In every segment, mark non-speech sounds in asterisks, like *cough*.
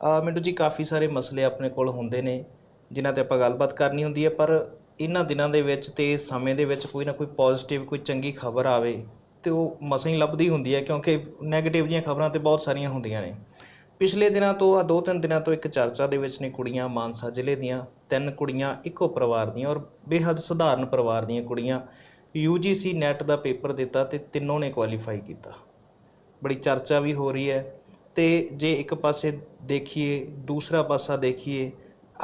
ਅ, ਮਿੰਟੂ ਜੀ ਕਾਫੀ ਸਾਰੇ ਮਸਲੇ ਆਪਣੇ ਕੋਲ ਹੁੰਦੇ ਨੇ ਜਿਨ੍ਹਾਂ ਤੇ ਆਪਾਂ ਗੱਲਬਾਤ ਕਰਨੀ ਹੁੰਦੀ ਹੈ ਪਰ ਇਹਨਾਂ ਦਿਨਾਂ ਦੇ ਵਿੱਚ ਤੇ ਸਮੇਂ ਦੇ ਵਿੱਚ ਕੋਈ ਨਾ ਕੋਈ ਪੋਜ਼ਿਟਿਵ ਕੋਈ ਚੰਗੀ ਖਬਰ ਆਵੇ ਤੇ ਉਹ ਮਸਾਂ ਹੀ ਲੱਭਦੀ ਹੁੰਦੀ ਹੈ ਕਿਉਂਕਿ 네ਗੇਟਿਵ ਜੀਆਂ ਖਬਰਾਂ ਤੇ ਬਹੁਤ ਸਾਰੀਆਂ ਹੁੰਦੀਆਂ ਨੇ। ਪਿਛਲੇ ਦਿਨਾਂ ਤੋਂ ਆ ਦੋ ਤਿੰਨ ਦਿਨਾਂ ਤੋਂ ਇੱਕ ਚਰਚਾ ਦੇ ਵਿੱਚ ਨੇ ਕੁੜੀਆਂ ਮਾਨਸਾ ਜ਼ਿਲ੍ਹੇ ਦੀਆਂ ਤਿੰਨ ਕੁੜੀਆਂ ਇੱਕੋ ਪਰਿਵਾਰ ਦੀਆਂ ਔਰ ਬੇਹੱਦ ਸਧਾਰਨ ਪਰਿਵਾਰ ਦੀਆਂ ਕੁੜੀਆਂ UGC ਨੈਟ ਦਾ ਪੇਪਰ ਦਿੱਤਾ ਤੇ ਤਿੰਨੋਂ ਨੇ ਕੁਆਲੀਫਾਈ ਕੀਤਾ। ਬੜੀ ਚਰਚਾ ਵੀ ਹੋ ਰਹੀ ਹੈ ਤੇ ਜੇ ਇੱਕ ਪਾਸੇ ਦੇਖੀਏ, ਦੂਸਰਾ ਪਾਸਾ ਦੇਖੀਏ,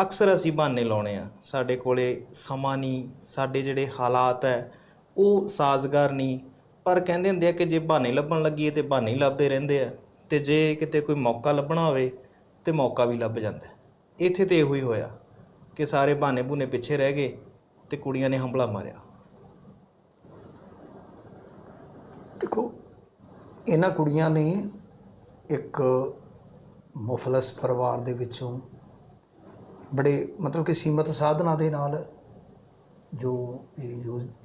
ਅਕਸਰ ਅਸੀਂ ਬਹਾਨੇ ਲਾਉਣੇ ਆ। ਸਾਡੇ ਕੋਲੇ ਸਮਾਂ ਨਹੀਂ, ਸਾਡੇ ਜਿਹੜੇ ਹਾਲਾਤ ਹੈ, ਉਹ ਸਾਜ਼ਗਾਰ ਨਹੀਂ। ਪਰ ਕਹਿੰਦੇ ਹੁੰਦੇ ਆ ਕਿ ਜੇ ਬਹਾਨੇ ਲੱਭਣ ਲੱਗੀਏ ਤੇ ਬਹਾਨੇ ਹੀ ਲੱਭਦੇ ਰਹਿੰਦੇ ਆ। ਤੇ ਜੇ ਕਿਤੇ ਕੋਈ ਮੌਕਾ ਲੱਭਣਾ ਹੋਵੇ ਤੇ ਮੌਕਾ ਵੀ ਲੱਭ ਜਾਂਦਾ ਇੱਥੇ ਤੇ ਇਹੋ ਹੀ ਹੋਇਆ ਕਿ ਸਾਰੇ ਬਹਾਨੇ ਬੁਨੇ ਪਿੱਛੇ ਰਹਿ ਗਏ ਤੇ ਕੁੜੀਆਂ ਨੇ ਹੰਬਲਾ ਮਾਰਿਆ। ਦੇਖੋ, ਇਹਨਾਂ ਕੁੜੀਆਂ ਨੇ ਇੱਕ ਮੁਫਲਸ ਪਰਿਵਾਰ ਦੇ ਵਿੱਚੋਂ ਬੜੇ ਮਤਲਬ ਕਿ ਸੀਮਤ ਸਾਧਨਾਂ ਦੇ ਨਾਲ ਜੋ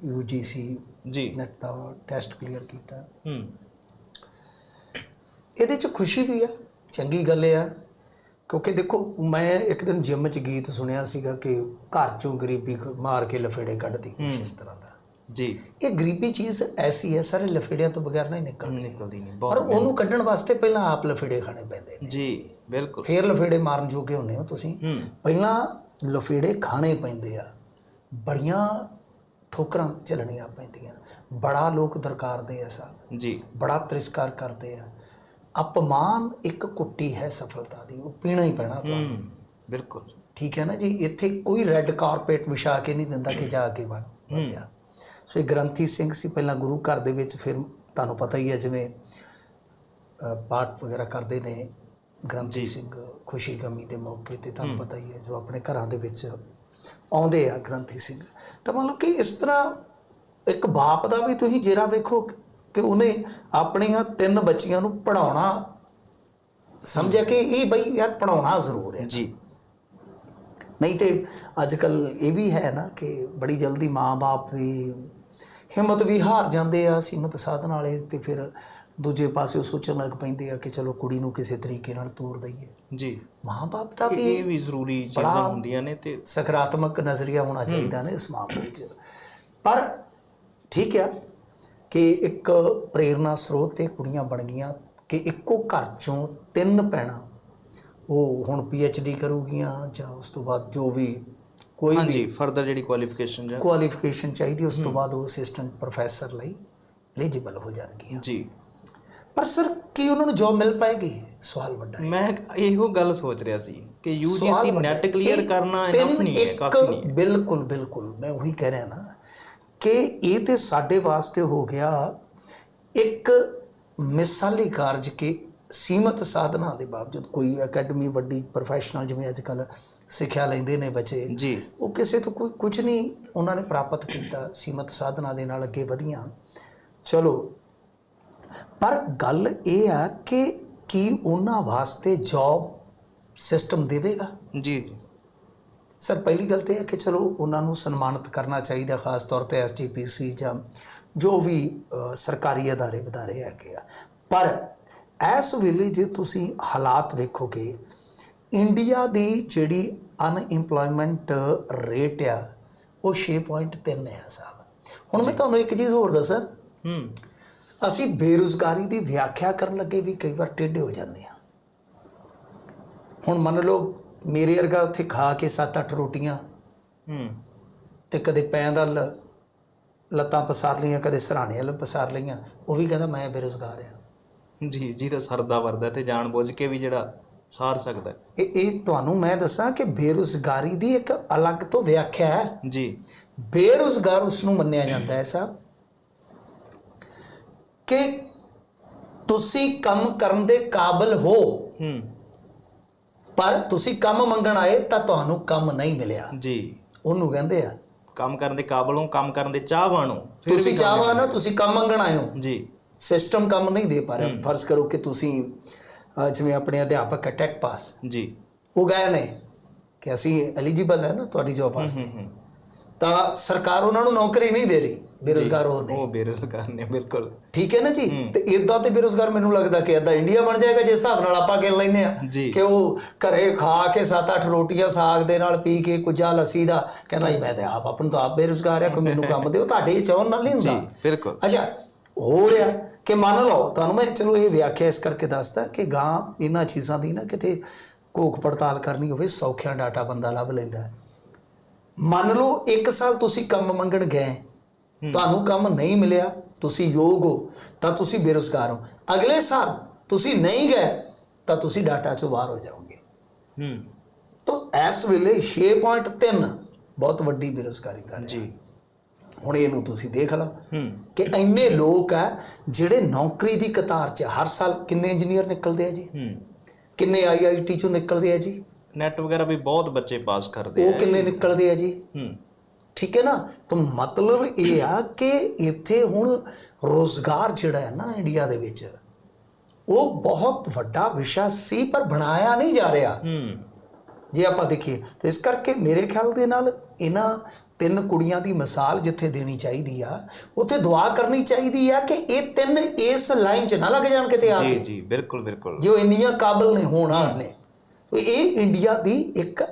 ਯੂਜੀਸੀ ਜੀ ਨੈਟ ਦਾ ਟੈਸਟ ਕਲੀਅਰ ਕੀਤਾ। ਹੂੰ। ਇਹਦੇ ਚ ਖੁਸ਼ੀ ਵੀ ਆ ਚੰਗੀ ਗੱਲ ਆ ਕਿਉਂਕਿ ਦੇਖੋ ਮੈਂ ਇੱਕ ਦਿਨ ਜਿਮ ਚ ਗੀਤ ਸੁਣਿਆ ਸੀਗਾ ਕਿ ਘਰ ਚੋਂ ਗਰੀਬੀ ਮਾਰ ਕੇ ਲਫੇੜੇ ਕੱਢਦੀ ਕੁਛ ਇਸ ਤਰ੍ਹਾਂ ਦਾ। ਜੀ। ਇਹ ਗਰੀਬੀ ਚੀਜ਼ ਐਸੀ ਹੈ ਸਾਰੇ ਲਫੇੜਿਆਂ ਤੋਂ ਬਗੈਰ ਨਹੀਂ ਨਿਕਲਦੀ ਨਿਕਲਦੀ ਨਹੀਂ ਪਰ ਉਹਨੂੰ ਕੱਢਣ ਵਾਸਤੇ ਪਹਿਲਾਂ ਆਪ ਲਫੇੜੇ ਖਾਣੇ ਪੈਂਦੇ ਨੇ। ਜੀ ਬਿਲਕੁਲ। ਫੇਰ ਲਫੇੜੇ ਮਾਰਨ ਜੋਗੇ ਹੁੰਦੇ ਹੋ ਤੁਸੀਂ। ਪਹਿਲਾਂ ਲਫੇੜੇ ਖਾਣੇ ਪੈਂਦੇ ਆ। ਬੜੀਆਂ ਠੋਕਰਾਂ ਝੱਲਣੀਆਂ ਪੈਂਦੀਆਂ। ਬੜਾ ਲੋਕ ਦਰਕਾਰਦੇ ਆ ਸਾਹਿਬ ਜੀ। ਬੜਾ ਤਿਰਸਕਾਰ ਕਰਦੇ ਆ। ਅਪਮਾਨ ਇੱਕ ਕੁੱਟੀ ਹੈ ਸਫਲਤਾ ਦੀ ਉਹ ਪੀਣਾ ਹੀ ਪੈਣਾ ਤੁਹਾਨੂੰ। ਬਿਲਕੁਲ। ਠੀਕ ਹੈ ਨਾ ਜੀ? ਇੱਥੇ ਕੋਈ ਰੈੱਡ ਕਾਰਪੇਟ ਵਿਛਾ ਕੇ ਨਹੀਂ ਦਿੰਦਾ ਕਿ ਜਾ ਕੇ ਬਣ ਜਾ। ਸੋ ਇਹ ਗ੍ਰੰਥੀ ਸਿੰਘ ਸੀ ਪਹਿਲਾਂ ਗੁਰੂ ਘਰ ਦੇ ਵਿੱਚ ਫਿਰ ਤੁਹਾਨੂੰ ਪਤਾ ਹੀ ਹੈ ਜਿਵੇਂ ਪਾਠ ਵਗੈਰਾ ਕਰਦੇ ਨੇ ਗ੍ਰੰਥੀ ਸਿੰਘ ਖੁਸ਼ੀ ਗਮੀ ਦੇ ਮੌਕੇ ਤੇ ਤੁਹਾਨੂੰ ਪਤਾ ਹੀ ਹੈ ਜੋ ਆਪਣੇ ਘਰਾਂ ਦੇ ਵਿੱਚ ਆਉਂਦੇ ਆ ਗ੍ਰੰਥੀ ਸਿੰਘ। ਤਾਂ ਮਤਲਬ ਕਿ ਇਸ ਤਰ੍ਹਾਂ ਇੱਕ ਬਾਪ ਦਾ ਵੀ ਤੁਸੀਂ ਜੇਰਾ ਵੇਖੋ ਕਿ ਉਹਨੇ ਆਪਣੀਆਂ ਤਿੰਨ ਬੱਚੀਆਂ ਨੂੰ ਪੜਾਉਣਾ ਸਮਝਿਆ ਕਿ ਇਹ ਬਈ ਯਾਰ ਪੜਾਉਣਾ ਜ਼ਰੂਰ ਹੈ। ਜੀ। ਨਹੀਂ ਤੇ ਅੱਜ ਕੱਲ ਇਹ ਵੀ ਹੈ ਨਾ ਕਿ ਬੜੀ ਜਲਦੀ ਮਾਂ-ਬਾਪ ਵੀ ਹਿੰਮਤ ਵੀ ਹਾਰ ਜਾਂਦੇ ਆ ਸੀਮਤ ਸਾਧਨ ਵਾਲੇ ਤੇ ਫਿਰ ਦੂਜੇ ਪਾਸੇ ਸੋਚਣ ਲੱਗ ਪੈਂਦੇ ਆ ਕਿ ਚਲੋ ਕੁੜੀ ਨੂੰ ਕਿਸੇ ਤਰੀਕੇ ਨਾਲ ਤੋਰ ਦਈਏ। ਜੀ। ਮਾਂ-ਬਾਪ ਦਾ ਵੀ ਇਹ ਵੀ ਜ਼ਰੂਰੀ ਚੀਜ਼ਾਂ ਹੁੰਦੀਆਂ ਨੇ ਤੇ ਸਕਾਰਾਤਮਕ ਨਜ਼ਰੀਆ ਹੋਣਾ ਚਾਹੀਦਾ ਨਾ ਇਸ ਮਾਮਲੇ 'ਚ। ਪਰ ਠੀਕ ਆ ਕਿ ਇੱਕ ਪ੍ਰੇਰਨਾ ਸਰੋਤ ਤੇ ਕੁੜੀਆਂ ਬਣ ਗਈਆਂ ਕਿ ਇੱਕੋ ਘਰ ਚੋਂ ਤਿੰਨ ਭੈਣਾਂ ਉਹ ਹੁਣ ਡੀ ਕਰੂਗੀਆਂ ਜਾਂ ਉਸ ਤੋਂ ਬਾਅਦ ਜੋ ਵੀ ਕੋਈ ਵੀ ਹਾਂਜੀ ਫਰਦਰ ਜਿਹੜੀ ਕੁਆਲੀਫਿਕੇਸ਼ਨ ਜਾਂ ਕੁਆਲੀਫਿਕੇਸ਼ਨ ਚਾਹੀਦੀ ਉਸ ਤੋਂ ਬਾਅਦ ਉਹ ਅਸਿਸਟੈਂਟ ਪ੍ਰੋਫੈਸਰ ਲਈ ਐਲੀਜੀਬਲ ਹੋ ਜਾਣਗੀਆਂ। ਜੀ। ਪਰ ਸਰ ਕੀ ਉਹਨਾਂ ਨੂੰ ਜੌਬ ਮਿਲ ਪਾਏਗੀ? ਸਵਾਲ ਵੱਡਾ ਹੈ। ਮੈਂ ਇਹੋ ਗੱਲ ਸੋਚ ਰਿਹਾ ਸੀ ਕਿ ਵੱਡਾ ਨੈਟ। ਕਲੀਅਰ ਕਰਨਾ ਇਨਫ ਨਹੀਂ ਹੈ ਕਾਫੀ ਨਹੀਂ ਹੈ। ਬਿਲਕੁਲ ਬਿਲਕੁਲ ਮੈਂ ਉਹੀ ਕਹਿ ਰਿਹਾ ਨਾ ਕਿ ਇਹ ਤੇ ਸਾਡੇ ਵਾਸਤੇ ਹੋ ਗਿਆ ਇੱਕ ਮਿਸਾਲੀ ਕਾਰਜ ਕਿ ਸੀਮਤ ਸਾਧਨਾਂ ਦੇ ਬਾਵਜੂਦ ਕੋਈ ਅਕੈਡਮੀ ਵੱਡੀ ਪ੍ਰੋਫੈਸ਼ਨਲ ਜਿਵੇਂ ਅੱਜ ਕੱਲ ਸਿੱਖਿਆ ਲੈਂਦੇ ਨੇ ਬੱਚੇ। ਜੀ। ਉਹ ਕਿਸੇ ਤੋਂ ਕੋਈ ਕੁਝ ਨਹੀਂ ਉਹਨਾਂ ਨੇ ਪ੍ਰਾਪਤ ਕੀਤਾ ਸੀਮਤ ਸਾਧਨਾਂ ਦੇ ਨਾਲ ਅੱਗੇ ਵਧੀਆਂ। ਚਲੋ ਪਰ ਗੱਲ ਇਹ ਆ ਕਿ ਕੀ ਉਹਨਾਂ ਵਾਸਤੇ ਜੌਬ ਸਿਸਟਮ ਦੇਵੇਗਾ? ਜੀ। ਸਰ ਪਹਿਲੀ ਗੱਲ ਤੇ ਇਹ ਹੈ ਕਿ ਚਲੋ ਉਹਨਾਂ ਨੂੰ ਸਨਮਾਨਿਤ ਕਰਨਾ ਚਾਹੀਦਾ ਖਾਸ ਤੌਰ ਤੇ ਐਸਜੀਪੀਸੀ ਜਾਂ ਜੋ ਵੀ ਸਰਕਾਰੀ ਅਦਾਰੇ ਵਧਾਰੇ ਹੈਗੇ ਆ। ਪਰ ਇਸ ਵੇਲੇ ਜੇ ਤੁਸੀਂ ਹਾਲਾਤ ਵੇਖੋਗੇ ਇੰਡੀਆ ਦੀ ਜਿਹੜੀ ਅਨਇੰਪਲੋਇਮੈਂਟ ਰੇਟ ਆ ਉਹ 6.3 ਹੈ ਸਾਹਿਬ ਹੁਣ ਮੈਂ ਤੁਹਾਨੂੰ ਇੱਕ ਚੀਜ਼ ਹੋਰ ਦੱਸਾਂ। ਹੂੰ। ਅਸੀਂ ਬੇਰੁਜ਼ਗਾਰੀ ਦੀ ਵਿਆਖਿਆ ਕਰਨ ਲੱਗੇ ਵੀ ਕਈ ਵਾਰ ਟੇਢੇ ਹੋ ਜਾਂਦੇ ਆ ਹੁਣ ਮੰਨ ਲਓ ਮੇਰੇ ਵਰਗਾ ਉੱਥੇ ਖਾ ਕੇ 7-8 ਰੋਟੀਆਂ ਹੂੰ। ਤੇ ਕਦੇ ਪੈਂਦਾ ਲ ਲੱਤਾਂ ਪਸਾਰ ਲਈਆਂ ਕਦੇ ਸਰਾਣੇ ਵਾਲ ਪਸਾਰ ਲਈਆਂ ਉਹ ਵੀ ਕਹਿੰਦਾ ਮੈਂ ਬੇਰੁਜ਼ਗਾਰ ਆ ਜੀ ਜੀ ਤਾਂ ਸਰਦਾ ਵਰਦਾ ਤੇ ਜਾਣ ਬੁੱਝ ਕੇ ਵੀ ਜਿਹੜਾ ਸਾਰ ਸਕਦਾ ਹੈ। ਇਹ ਇਹ ਤੁਹਾਨੂੰ ਮੈਂ ਦੱਸਾਂ ਕਿ ਬੇਰੁਜ਼ਗਾਰੀ ਦੀ ਇੱਕ ਅਲੱਗ ਤੋਂ ਵਿਆਖਿਆ ਹੈ। ਜੀ। ਬੇਰੁਜ਼ਗਾਰ ਉਸ ਨੂੰ ਮੰਨਿਆ ਜਾਂਦਾ ਹੈ ਸਾਹਿਬ ਕਿ ਤੁਸੀਂ ਕੰਮ ਕਰਨ ਦੇ ਕਾਬਿਲ ਹੋ। ਹੂੰ। ਪਰ ਤੁਸੀਂ ਕੰਮ ਮੰਗਣ ਆਏ ਤਾਂ ਤੁਹਾਨੂੰ ਕੰਮ ਨਹੀਂ ਮਿਲਿਆ। ਜੀ। ਉਹਨੂੰ ਕਹਿੰਦੇ ਆ। ਕੰਮ ਕਰਨ ਦੇ ਕਾਬਲ ਹੋ ਕੰਮ ਕਰਨ ਦੇ ਚਾਹਵਾਨ ਹੋ। ਫਿਰ ਤੁਸੀਂ ਵੀ ਕੰਮ ਚਾਹਵਾਨ ਹੋ ਤੁਸੀਂ ਕੰਮ ਮੰਗਣ ਆਏ ਹੋ। ਜੀ। ਸਿਸਟਮ ਕੰਮ ਨਹੀਂ ਦੇ ਪਾ ਰਿਹਾ। ਫਰਜ਼ ਕਰੋ ਕਿ ਤੁਸੀਂ ਜਿਵੇਂ ਆਪਣੇ ਅਧਿਆਪਕ ਹੈ ਟੈਟ ਪਾਸ। ਜੀ। ਉਹ ਗਏ ਨੇ ਕਿ ਅਸੀਂ ਐਲੀਜੀਬਲ ਹੈ ਨਾ ਤੁਹਾਡੀ ਜੋਬ ਵਾਸਤੇ। ਹੂੰ ਹੂੰ। ਤਾਂ ਸਰਕਾਰ ਉਹਨਾਂ ਨੂੰ ਨੌਕਰੀ ਨਹੀਂ ਦੇ ਰਹੀ ਬੇਰੁਜ਼ਗਾਰ ਉਹ ਨੇ ਉਹ ਬੇਰੁਜ਼ਗਾਰ ਨੇ ਬਿਲਕੁਲ। ਠੀਕ ਹੈ ਨਾ ਜੀ? ਤੇ ਇਦਾਂ ਤੇ ਬੇਰੁਜ਼ਗਾਰ ਮੈਨੂੰ ਲੱਗਦਾ ਕਿ ਇਦਾਂ ਇੰਡੀਆ ਬਣ ਜਾਏਗਾ ਜੇ ਹਿਸਾਬ ਨਾਲ ਆਪਾਂ ਗਿਣ ਲੈਨੇ ਆ। ਕਿ ਉਹ ਘਰੇ ਖਾ ਕੇ 7-8 ਰੋਟੀਆਂ ਸਾਗ ਦੇ ਨਾਲ ਪੀ ਕੇ ਕੁਝਾ ਲੱਸੀ ਦਾ ਕਹਿੰਦਾ ਮੈਂ ਤੇ ਆਪ ਆਪਣ ਤਾਂ ਆਪ ਬੇਰੁਜ਼ਗਾਰ ਆ ਕੋਈ ਮੈਨੂੰ *laughs* ਕੰਮ ਦਿਓ ਤੁਹਾਡੇ ਚਾਹਣ ਨਾਲ ਨਹੀਂ ਹੁੰਦਾ। ਬਿਲਕੁਲ। ਅੱਛਾ ਹੋ ਰਿਹਾ ਕਿ ਮੰਨ ਲਓ ਤੁਹਾਨੂੰ ਮੈਂ ਚਲੋ ਇਹ ਵਿਆਖਿਆ ਇਸ ਕਰਕੇ ਦੱਸਦਾ ਕਿ ਗਾਂ ਇਹਨਾਂ ਚੀਜ਼ਾਂ ਦੀ ਨਾ ਕਿਤੇ ਕੋਖ ਪੜਤਾਲ ਕਰਨੀ ਹੋਵੇ ਸੌਖਿਆਂ ਡਾਟਾ ਬੰਦਾ ਲੱਭ ਲੈਂਦਾ। ਮੰਨ ਲਓ ਇੱਕ ਸਾਲ ਤੁਸੀਂ ਕੰਮ ਮੰਗਣ ਗਏ ਤੁਹਾਨੂੰ ਕੰਮ ਨਹੀਂ ਮਿਲਿਆ ਤੁਸੀਂ ਯੋਗ ਹੋ ਤਾਂ ਤੁਸੀਂ ਬੇਰੁਜ਼ਗਾਰ ਹੋ। ਅਗਲੇ ਸਾਲ ਤੁਸੀਂ ਨਹੀਂ ਗਏ ਤਾਂ ਤੁਸੀਂ ਡਾਟਾ ਚੋਂ ਬਾਹਰ ਹੋ ਜਾਓਗੇ। ਹੂੰ। ਤਾਂ ਇਸ ਵੇਲੇ 6.3 ਬਹੁਤ ਵੱਡੀ ਬੇਰੁਜ਼ਗਾਰੀ ਦਾ ਜੀ। ਹੁਣ ਇਹਨੂੰ ਤੁਸੀਂ ਦੇਖ ਲਓ ਕਿ ਇੰਨੇ ਲੋਕ ਆ ਜਿਹੜੇ ਨੌਕਰੀ ਦੀ ਕਤਾਰ 'ਚ ਹਰ ਸਾਲ ਕਿੰਨੇ ਇੰਜੀਨੀਅਰ ਨਿਕਲਦੇ ਆ ਜੀ? ਕਿੰਨੇ ਆਈਆਈਟੀ 'ਚੋਂ ਨਿਕਲਦੇ ਆ ਜੀ? ਨੈਟ ਵਗੈਰਾ ਵੀ ਬਹੁਤ ਬੱਚੇ ਪਾਸ ਕਰਦੇ ਉਹ ਆ ਕਿੰਨੇ ਨਿਕਲਦੇ ਆ ਜੀ? ਠੀਕ ਹੈ ਨਾ? ਤਾਂ ਮਤਲਬ ਇਹ ਆ ਕਿ ਇੱਥੇ ਹੁਣ ਰੋਜ਼ਗਾਰ ਜਿਹੜਾ ਹੈ ਨਾ ਇੰਡੀਆ ਦੇ ਵਿੱਚ ਉਹ ਬਹੁਤ ਵੱਡਾ ਵਿਸ਼ਾ ਸੀ ਪਰ ਬਣਾਇਆ ਨਹੀਂ ਜਾ ਰਿਹਾ। ਹੂੰ। ਜੇ ਆਪਾਂ ਦੇਖੀਏ ਤਾਂ ਇਸ ਕਰਕੇ ਮੇਰੇ ਖਿਆਲ ਦੇ ਨਾਲ ਇਹਨਾਂ ਤਿੰਨ ਕੁੜੀਆਂ ਦੀ ਮਿਸਾਲ ਜਿੱਥੇ ਦੇਣੀ ਚਾਹੀਦੀ ਆ ਉੱਥੇ ਦੁਆ ਕਰਨੀ ਚਾਹੀਦੀ ਆ ਕਿ ਇਹ ਤਿੰਨ ਇਸ ਲਾਈਨ 'ਚ ਨਾ ਲੱਗ ਜਾਣ ਕਿਤੇ ਆ ਜੀ ਕੇ। ਜੀ ਬਿਲਕੁਲ ਬਿਲਕੁਲ। ਜੋ ਇੰਨੀਆਂ ਕਾਬਲ ਨੇ ਹੋਣਹਾਰ ਨੇ। ਇਹ ਇੰਡੀਆ ਦੀ ਇੱਕ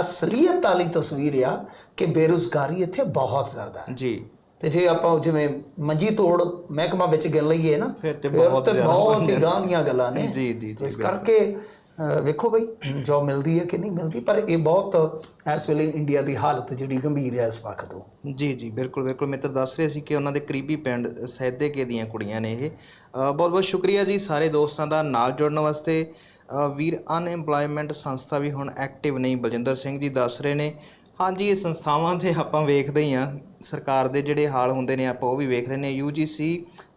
ਅਸਲੀਅਤ ਵਾਲੀ ਤਸਵੀਰ ਆ ਕਿ ਬੇਰੁਜ਼ਗਾਰੀ ਇੱਥੇ ਬਹੁਤ ਜ਼ਿਆਦਾ ਹੈ। ਜੀ। ਤੇ ਜੇ ਆਪਾਂ ਜਿਵੇਂ ਮੰਜੀ ਤੋੜ ਮਹਿਕਮਾ ਵਿੱਚ ਗਿਣ ਲਈਏ ਨਾ ਫਿਰ ਤੇ ਬਹੁਤ ਬਹੁਤ ਹੀ ਗਾਂ ਦੀਆਂ ਗੱਲਾਂ ਨੇ। ਜੀ, ਜੀ, ਇਸ ਕਰਕੇ ਵੇਖੋ ਬਈ ਜੋਬ ਮਿਲਦੀ ਹੈ ਕਿ ਨਹੀਂ ਮਿਲਦੀ, ਪਰ ਇਹ ਬਹੁਤ ਇਸ ਵੇਲੇ ਇੰਡੀਆ ਦੀ ਹਾਲਤ ਜਿਹੜੀ ਗੰਭੀਰ ਹੈ ਇਸ ਵਕਤ ਤੋਂ ਜੀ ਜੀ, ਬਿਲਕੁਲ ਬਿਲਕੁਲ। ਮਿੱਤਰ ਦੱਸ ਰਹੇ ਸੀ ਕਿ ਉਹਨਾਂ ਦੇ ਕਰੀਬੀ ਪਿੰਡ ਸਹਿਦੇ ਕੇ ਦੀਆਂ ਕੁੜੀਆਂ ਨੇ ਇਹ। ਬਹੁਤ ਬਹੁਤ ਸ਼ੁਕਰੀਆ ਜੀ ਸਾਰੇ ਦੋਸਤਾਂ ਦਾ ਨਾਲ ਜੁੜਨ ਵਾਸਤੇ। ਵੀਰ ਅਨਐਮਪਲੋਇਮੈਂਟ ਸੰਸਥਾ ਵੀ ਹੁਣ ਐਕਟਿਵ ਨਹੀਂ, ਬਲਜਿੰਦਰ ਸਿੰਘ ਜੀ ਦੱਸ ਰਹੇ ਨੇ। ਹਾਂਜੀ, ਇਹ ਸੰਸਥਾਵਾਂ ਤੇ ਆਪਾਂ ਵੇਖਦੇ ਹੀ ਆ ਸਰਕਾਰ ਦੇ ਜਿਹੜੇ ਹਾਲ ਹੁੰਦੇ ਨੇ, ਆਪਾਂ ਉਹ ਵੀ ਵੇਖ ਰਹੇ ਨੇ। UGC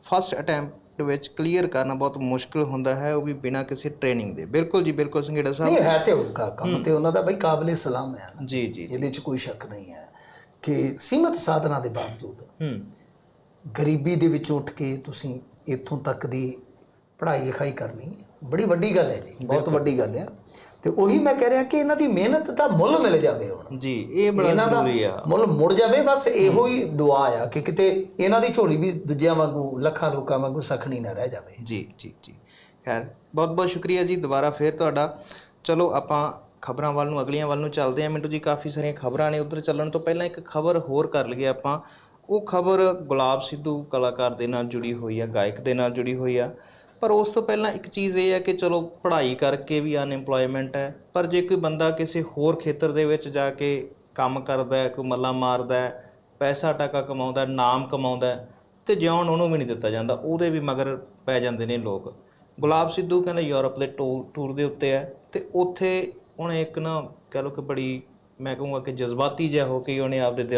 ਫਸਟ ਅਟੈਂਪਟ ਵਿੱਚ ਕਲੀਅਰ ਕਰਨਾ ਬਹੁਤ ਮੁਸ਼ਕਲ ਹੁੰਦਾ ਹੈ ਉਹ ਵੀ ਬਿਨਾਂ ਕਿਸੇ ਟ੍ਰੇਨਿੰਗ ਦੇ। ਬਿਲਕੁਲ ਜੀ ਬਿਲਕੁਲ ਸੰਘੇੜਾ ਸਾਹਿਬ। ਨਹੀਂ ਹੈ ਤੇ ਉਹਦਾ ਕੰਮ ਤੇ ਉਹਨਾਂ ਦਾ ਬਈ ਕਾਬਲੇ ਸਲਾਮ ਹੈ ਜੀ ਜੀ ਇਹਦੇ 'ਚ ਕੋਈ ਸ਼ੱਕ ਨਹੀਂ ਹੈ ਕਿ ਸੀਮਤ ਸਾਧਨਾਂ ਦੇ ਬਾਵਜੂਦ ਹੂੰ। ਗਰੀਬੀ ਦੇ ਵਿੱਚੋਂ ਉੱਠ ਕੇ ਤੁਸੀਂ ਇੱਥੋਂ ਤੱਕ ਦੀ ਪੜ੍ਹਾਈ ਲਿਖਾਈ ਕਰਨੀ ਬੜੀ ਵੱਡੀ ਗੱਲ ਹੈ ਜੀ ਬਹੁਤ ਵੱਡੀ ਗੱਲ ਹੈ। ਤੇ ਉਹੀ ਮੈਂ ਕਹਿ ਰਿਹਾ ਕਿ ਇਹਨਾਂ ਦੀ ਮਿਹਨਤ ਦਾ ਮੁੱਲ ਮਿਲ ਜਾਵੇ ਹੁਣ। ਜੀ ਇਹ ਬੜਾ ਜ਼ਰੂਰੀ ਆ। ਮੁੱਲ ਮੁੜ ਜਾਵੇ ਬਸ ਇਹੋ ਹੀ ਦੁਆ ਆ ਕਿ ਕਿਤੇ ਇਹਨਾਂ ਦੀ ਝੋਲੀ ਵੀ ਦੂਜਿਆਂ ਵਾਂਗੂ ਲੱਖਾਂ ਲੋਕਾਂ ਵਾਂਗੂ ਸਖਣੀ ਨਾ ਰਹਿ ਜਾਵੇ। ਜੀ ਜੀ ਜੀ। ਖੈਰ ਬਹੁਤ ਬਹੁਤ ਸ਼ੁਕਰੀਆ ਜੀ ਦੁਬਾਰਾ ਫੇਰ ਤੁਹਾਡਾ। ਚਲੋ ਆਪਾਂ ਖਬਰਾਂ ਵੱਲ ਨੂੰ ਅਗਲੀਆਂ ਵੱਲ ਨੂੰ ਚੱਲਦੇ ਹਾਂ। ਮਿੰਟੂ ਜੀ ਕਾਫੀ ਸਾਰੀਆਂ ਖਬਰਾਂ ਨੇ। ਉਧਰ ਚੱਲਣ ਤੋਂ ਪਹਿਲਾਂ ਇੱਕ ਖਬਰ ਹੋਰ ਕਰ ਲਈਏ ਆਪਾਂ। ਉਹ ਖਬਰ ਗੁਲਾਬ ਸਿੱਧੂ ਕਲਾਕਾਰ ਦੇ ਨਾਲ ਜੁੜੀ ਹੋਈ ਆ ਗਾਇਕ ਦੇ ਨਾਲ ਜੁੜੀ ਹੋਈ ਆ। ਪਰ ਉਸ ਤੋਂ ਪਹਿਲਾਂ ਇੱਕ ਚੀਜ਼ ਇਹ ਹੈ ਕਿ ਚਲੋ ਪੜ੍ਹਾਈ ਕਰਕੇ ਵੀ ਅਨਐਮਪਲੋਇਮੈਂਟ ਹੈ ਪਰ ਜੇ ਕੋਈ ਬੰਦਾ ਕਿਸੇ ਹੋਰ ਖੇਤਰ ਦੇ ਵਿੱਚ ਜਾ ਕੇ ਕੰਮ ਕਰਦਾ ਹੈ ਕੋਈ ਮੱਲਾ ਮਾਰਦਾ ਹੈ ਪੈਸਾ ਟਾਕਾ ਕਮਾਉਂਦਾ ਨਾਮ ਕਮਾਉਂਦਾ ਹੈ, ਤੇ ਜਿਉਣ ਉਹਨੂੰ ਵੀ ਨਹੀਂ ਦਿੱਤਾ ਜਾਂਦਾ ਉਹਦੇ ਵੀ ਮਗਰ ਪੈ ਜਾਂਦੇ ਨੇ ਲੋਕ। ਗੁਲਾਬ ਸਿੱਧੂ ਕਹਿੰਦਾ ਯੂਰਪ ਦੇ ਟੂ- ਟੂਰ ਦੇ ਉੱਤੇ ਹੈ ਤੇ ਉੱਥੇ ਉਹਨੇ ਇੱਕ ਨਾ ਕਹ ਲਓ ਕਿ ਬੜੀ ਮੈਂ ਕਹੂੰਗਾ ਕਿ ਜਜ਼ਬਾਤੀ ਜਿਹਾ ਹੋ ਕੇ ਉਹਨੇ ਆਪਦੇ ਦਿਲ